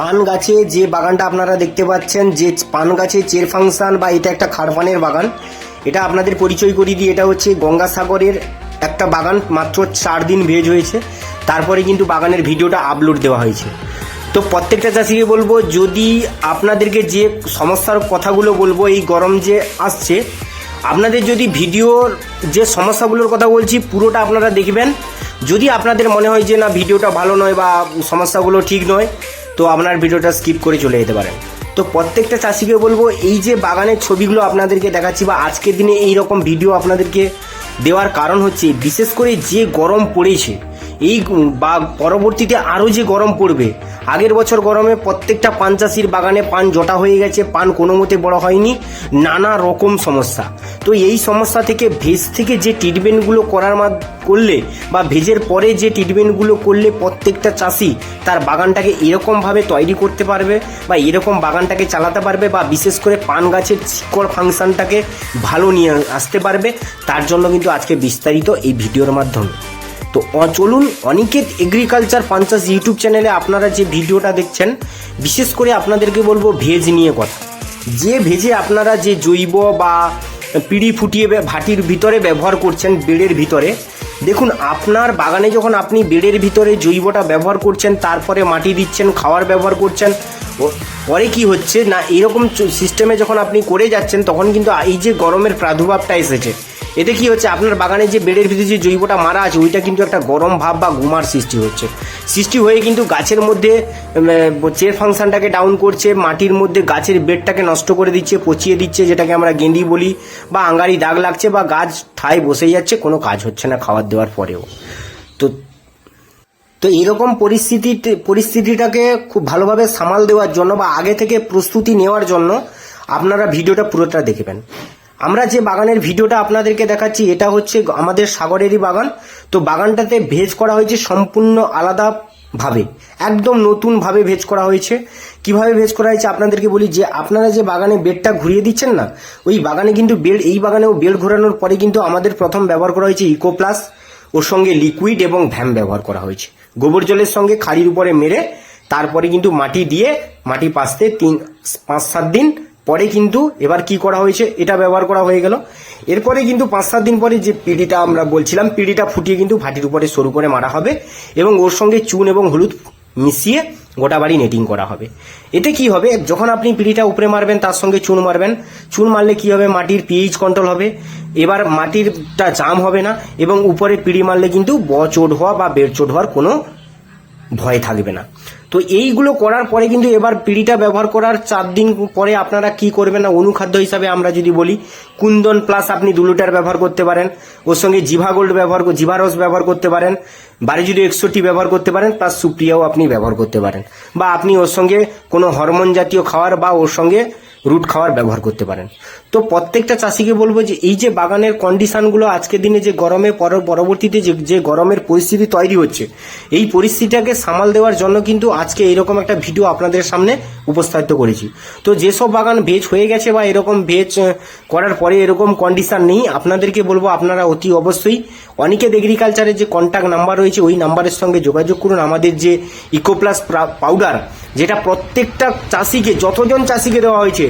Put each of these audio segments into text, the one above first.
পান গাছে যে বাগানটা আপনারা দেখতে পাচ্ছেন, যে পান গাছে চের ফাংশন বা এটা একটা খারপানের বাগান, এটা আপনাদের পরিচয় করিয়ে দিই, এটা হচ্ছে গঙ্গাসাগরের একটা বাগান, মাত্র চার দিন ভেজ হয়েছে। তারপরে কিন্তু বাগানের ভিডিওটা আপলোড দেওয়া হয়েছে। তো প্রত্যেকটা চাষিকে বলব, যদি আপনাদেরকে যে সমস্যার কথাগুলো বলব, এই গরম যে আসছে, আপনাদের যদি ভিডিওর যে সমস্যাগুলোর কথা বলছি, পুরোটা আপনারা দেখবেন। যদি আপনাদের মনে হয় যে না, ভিডিওটা ভালো নয় বা সমস্যাগুলো ঠিক নয় তো আপনার ভিডিওটা স্কিপ করে চলে যেতে পারেন। তো প্রত্যেকটা চাষিকে বলব, এই যে বাগানের ছবিগুলো আপনাদেরকে দেখাচ্ছি বা আজকের দিনে এই রকম ভিডিও আপনাদেরকে দেওয়ার কারণ হচ্ছে, বিশেষ করে যে গরম পড়েছে, এই বা পরবর্তীতে আরও যে গরম পড়বে আগের বছর গরমে প্রত্যেকটা পান চাষির বাগানে পান জটা হয়ে গেছে, পান কোনো মতে বড় হয়নি, নানা রকম সমস্যা। তো এই সমস্যা থেকে ভেজ থেকে যে ট্রিটমেন্টগুলো করার মাদ, করলে বা ভেজের পরে যে ট্রিটমেন্টগুলো করলে প্রত্যেকটা চাষি তার বাগানটাকে এরকমভাবে তৈরি করতে পারবে বা এরকম বাগানটাকে চালাতে পারবে বা বিশেষ করে পান গাছের শিকড় ফাংশনটাকে ভালো নিয়ে আসতে পারবে, তার জন্য কিন্তু আজকে বিস্তারিত এই ভিডিওর মাধ্যমে। তো চলুন অনিকেত এগ্রিকালচার পঞ্চাশ ইউটিউব চ্যানেলে আপনারা যে ভিডিওটা দেখছেন, বিশেষ করে আপনাদেরকে বলব ভেজ নিয়ে কথা। যে ভেজে আপনারা যে জৈব বা পিড়ি ফুটিয়ে ভাটির ভিতরে ব্যবহার করছেন বেড়ের ভিতরে, দেখুন আপনার বাগানে যখন আপনি বেড়ের ভিতরে জৈবটা ব্যবহার করছেন, তারপরে মাটি দিচ্ছেন, খাওয়ার ব্যবহার করছেন পরে কি হচ্ছে না, এরকম সিস্টেমে যখন আপনি করে যাচ্ছেন, তখন কিন্তু এই যে গরমের প্রাদুর্ভাবটা এসেছে। এতে কি হচ্ছে? আপনার বাগানে যে বেডের ভিতরে যে জৈবটা মারা আছে, ওইটা কিন্তু একটা গরম ভাব বা গুমার সৃষ্টি হচ্ছে। সৃষ্টি হয়ে কিন্তু গাছের মধ্যে চের ফাংশনটাকে ডাউন করছে, মাটির মধ্যে গাছের বেডটাকে নষ্ট করে দিচ্ছে, পচিয়ে দিচ্ছে, যেটাকে আমরা গেন্ডি বলি, বা আঙ্গারি দাগ লাগছে, বা গাছ ঠায় বসে যাচ্ছে, কোনো কাজ হচ্ছে না খাবার দেওয়ার পরেও। তো তো এরকম পরিস্থিতি, পরিস্থিতিটাকে খুব ভালোভাবে সামাল দেওয়ার জন্য বা আগে থেকে প্রস্তুতি নেওয়ার জন্য আপনারা ভিডিওটা পুরোটা দেখবেন। আমরা যে বাগানের ভিডিওটা আপনাদেরকে দেখাচ্ছি, এটা হচ্ছে আমাদের সাগরেরই বাগান। তো বাগানটাতে ভেজ করা হয়েছে সম্পূর্ণ আলাদা ভাবে একদম নতুন ভাবে ভেজ করা হয়েছে। কীভাবে ভেজ করা হয়েছে আপনাদেরকে বলি যে, আপনারা যে বাগানে বেডটা ঘুরিয়ে দিচ্ছেন না, ওই বাগানে কিন্তু বেড এই বাগানেও বেড ঘোরানোর পরে কিন্তু আমাদের প্রথম ব্যবহার করা হয়েছে ইকো প্লাস ওর সঙ্গে লিকুইড এবং ভ্যাম ব্যবহার করা হয়েছে। গোবর জলের সঙ্গে খাড়ির উপরে মেরে, তারপরে কিন্তু মাটি দিয়ে, মাটি পাশতে তিন, পাঁচ সাত দিন পরে কিন্তু এবার কি করা হয়েছে, এটা ব্যবহার করা হয়ে গেল। এরপরে কিন্তু পাঁচ সাত দিন পরে যে পিড়িটা আমরা বলছিলাম, পিড়িটা ফুটিয়ে কিন্তু ভাটির উপরে সরু করে মারা হবে এবং ওর সঙ্গে চুন এবং হলুদ মিশিয়ে গোটা বাড়ি নেটিং করা হবে। এতে কি হবে, যখন আপনি পিড়িটা উপরে মারবেন, তার সঙ্গে চুন মারবেন, চুন মারলে কি হবে, মাটির পিএইচ কন্ট্রোল হবে, এবার মাটিরটা জাম হবে না এবং উপরে পিড়ি মারলে কিন্তু ব চোট হওয়া বা বেড় চোট হওয়ার কোনো ভয় থাকবে না। তো এইগুলো করার পরে কিন্তু এবার পিড়িটা ব্যবহার করার চার দিন পরে আপনারা কি করবেন না, অনুখাদ্য হিসাবে আমরা যদি বলি, কুন্দন প্লাস আপনি দু লিটার ব্যবহার করতে পারেন, ওর সঙ্গে জিভা গোল্ড ব্যবহার জিভা রস ব্যবহার করতে পারেন বাড়ি যদি একশোটি ব্যবহার করতে পারেন প্লাস সুপ্রিয়াও আপনি ব্যবহার করতে পারেন। বা আপনি ওর সঙ্গে কোনো হরমোন জাতীয় খাবার বা ওর সঙ্গে রুট খাওয়ার ব্যবহার করতে পারেন। তো প্রত্যেকটা চাষিকে বলব যে, এই যে বাগানের কন্ডিশনগুলো আজকের দিনে যে গরমে পর- পরবর্তীতে যে যে গরমের পরিস্থিতি তৈরি হচ্ছে, এই পরিস্থিতিটাকে সামাল দেওয়ার জন্য কিন্তু আজকে এরকম একটা ভিডিও আপনাদের সামনে উপস্থাপিত করেছি। তো যেসব বাগান ভেজ হয়ে গেছে বা এরকম ভেজ করার পরে এরকম কন্ডিশন নেই, আপনাদেরকে বলব আপনারা অতি অবশ্যই অনিকেত এগ্রিকালচারের যে কন্ট্যাক্ট নাম্বার রয়েছে, ওই নাম্বারের সঙ্গে যোগাযোগ করুন। আমাদের যে ইকোপ্লাস পাউডার যেটা প্রত্যেকটা চাষিকে, যতজন চাষিকে দেওয়া হয়েছে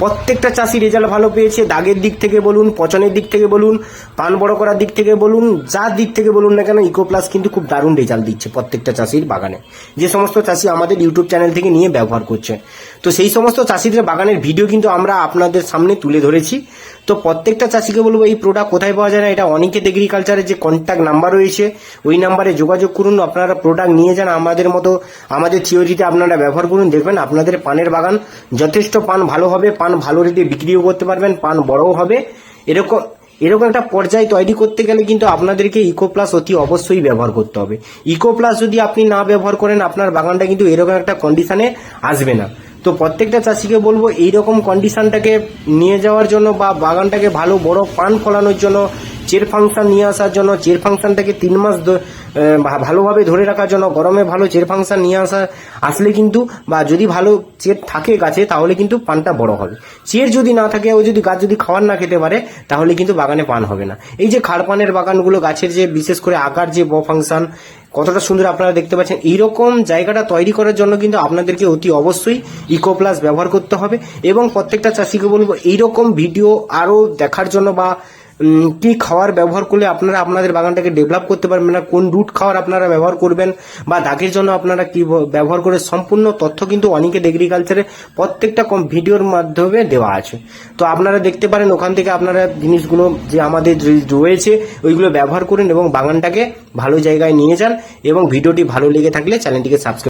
প্রত্যেকটা চাষি রেজাল্ট ভালো পেয়েছে। দাগের দিক থেকে বলুন, পচনের দিক থেকে বলুন, পান বড় করার দিক থেকে বলুন যার দিক থেকে বলুন না কেন ইকো প্লাস কিন্তু খুব দারুণ রেজাল্ট দিচ্ছে প্রত্যেকটা চাষির বাগানে। যে সমস্ত চাষি আমাদের ইউটিউব চ্যানেল থেকে নিয়ে ব্যবহার করছে। তো সেই সমস্ত চাষিদের বাগানের ভিডিও কিন্তু আমরা আপনাদের সামনে তুলে ধরেছি। তো প্রত্যেকটা চাষিকে বলব, এই প্রোডাক্ট কোথায় পাওয়া যায় না, এটা অনিকেত এগ্রিকালচারের যে কন্ট্যাক্ট নাম্বার রয়েছে, ওই নাম্বারে যোগাযোগ করুন, আপনারা প্রোডাক্ট নিয়ে যান, আমাদের মতো, আমাদের থিওরিতে আপনারা ব্যবহার করুন, দেখবেন আপনাদের পানের বাগান যথেষ্ট পান, ভালো হবে, পান ভালো রেটে বিক্রিও করতে পারবেন, পান বড়ও হবে। এরকম এরকম একটা পর্যায় তৈরি করতে গেলে কিন্তু আপনাদেরকে ইকো প্লাস অতি অবশ্যই ব্যবহার করতে হবে। ইকো প্লাস যদি আপনি না ব্যবহার করেন, আপনার বাগানটা কিন্তু এরকম একটা কন্ডিশনে আসবে না। তো প্রত্যেকটা চাষিকে বলব, এইরকম কন্ডিশনটাকে নিয়ে যাওয়ার জন্য বা বাগানটাকে ভালো বড় পান ফলানোর জন্য চের ফাংশন নিয়ে আসার জন্য, চের ফাংশনটাকে তিন মাস ভালোভাবে ধরে রাখার জন্য, গরমে ভালো চের ফাংশন নিয়ে আসা, আসলে কিন্তু, বা যদি ভালো চের থাকে গাছে, তাহলে কিন্তু পানটা বড় হবে। চের যদি না থাকে, ও যদি গাছ যদি খাবার না খেতে পারে, তাহলে কিন্তু বাগানে পান হবে না। এই যে খাড় পানের বাগানগুলো, গাছের যে বিশেষ করে আকার যে ব ফাংশন, কতটা সুন্দর আপনারা দেখতে পাচ্ছেন, এইরকম জায়গাটা তৈরি করার জন্য কিন্তু আপনাদেরকে অতি অবশ্যই ইকো প্লাস ব্যবহার করতে হবে এবং প্রত্যেকটা চাষিকে বলব, এইরকম ভিডিও আরও দেখার জন্য বা কি খাওয়ার ব্যবহার করলে আপনারা আপনাদের বাগানটাকে ডেভেলপ করতে পারবেন না, কোন রুট খাওয়ার আপনারা ব্যবহার করবেন বা দাগের জন্য আপনারা কি ব্যবহার করে সম্পূর্ণ তথ্য কিন্তু অনেকে এগ্রিকালচারে প্রত্যেকটা কম ভিডিওর মাধ্যমে দেওয়া আছে। তো আপনারা দেখতে পারেন ওখান থেকে আপনারা জিনিসগুলো যে আমাদের রয়েছে, ওইগুলো ব্যবহার করুন এবং বাগানটাকে ভালো জায়গায় নিয়ে যান এবং ভিডিওটি ভালো লেগে থাকলে চ্যানেলটিকে সাবস্ক্রাইব